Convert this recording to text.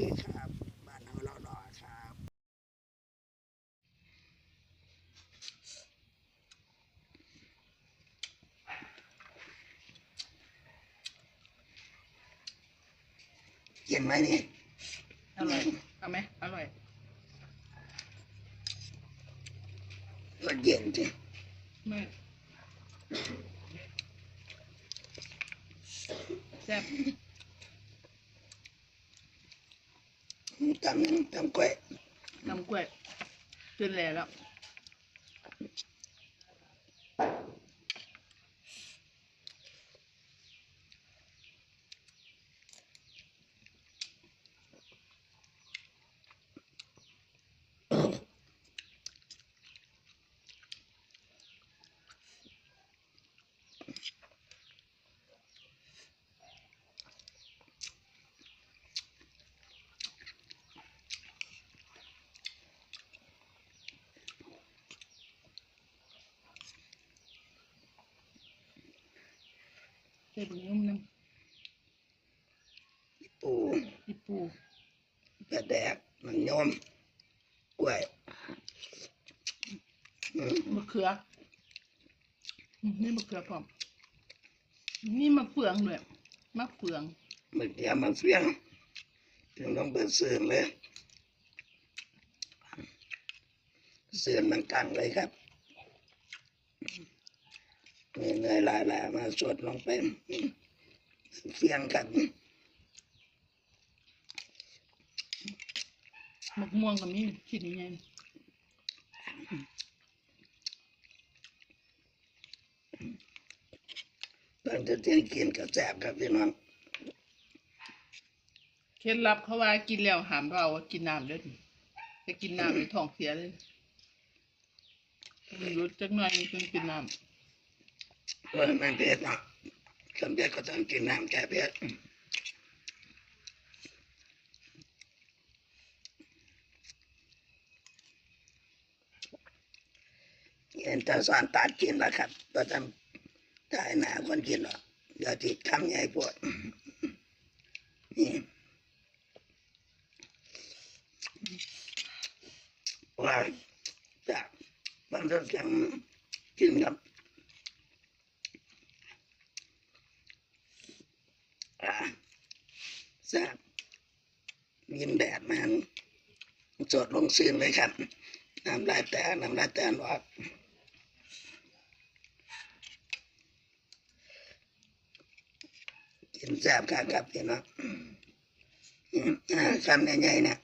ดีครับบ้านเฮาเรารอครับกินไหมนี่อร่อยเอาไหมอร่อยก็เย็นสิไม่แซ่บ ตำตำกล้วยตำกล้วยขึ้นแล้ว แล้วเส้นนุ่มน้ปูำอีปูกระแดกมันยมกล้วยอืมมะเขืออืมนี่มะเขือพร้อมนี่มะเฟืองด้วยมะเฟืองมันเดียวมันเฟี้ยงถึงต้องเปิดเสื่อมเลยเสื่อมมันกังเลยครับ เหนื่อยๆลายๆมาสวดลงไปเฟี้ยงกันมะม่วงกับมีชิ้นใหญ่ตอนจะเที่ยงกินกับแสบครับพี่น้องเคล็ดลับเขาว่ากินแล้วหามเราว่ากินน้ำเด้อจะกินน้ำในท้องเสียเลยต้องหยุดจักหน่อยเพิ่งกินน้ เออมันเผ็ดเนาะสำเร็จก็ต้องกินน้ำแก้เผ็ดเห็นตาสอนตัดกินแล้วครับก็ทำได้หนาคนกินหรอกเดี๋ยวติดคำใหญ่ปวดนี่ว่าจากมันต้องจังกินครับ อ่า แซ่บยินแดดมันสดลงซื่นเลยครับน้ำลายแต่น้ำลายแต่ออกกินแซ่บครับครับพี่น้องอืมอ่าคำใหญ่ๆเนี่ย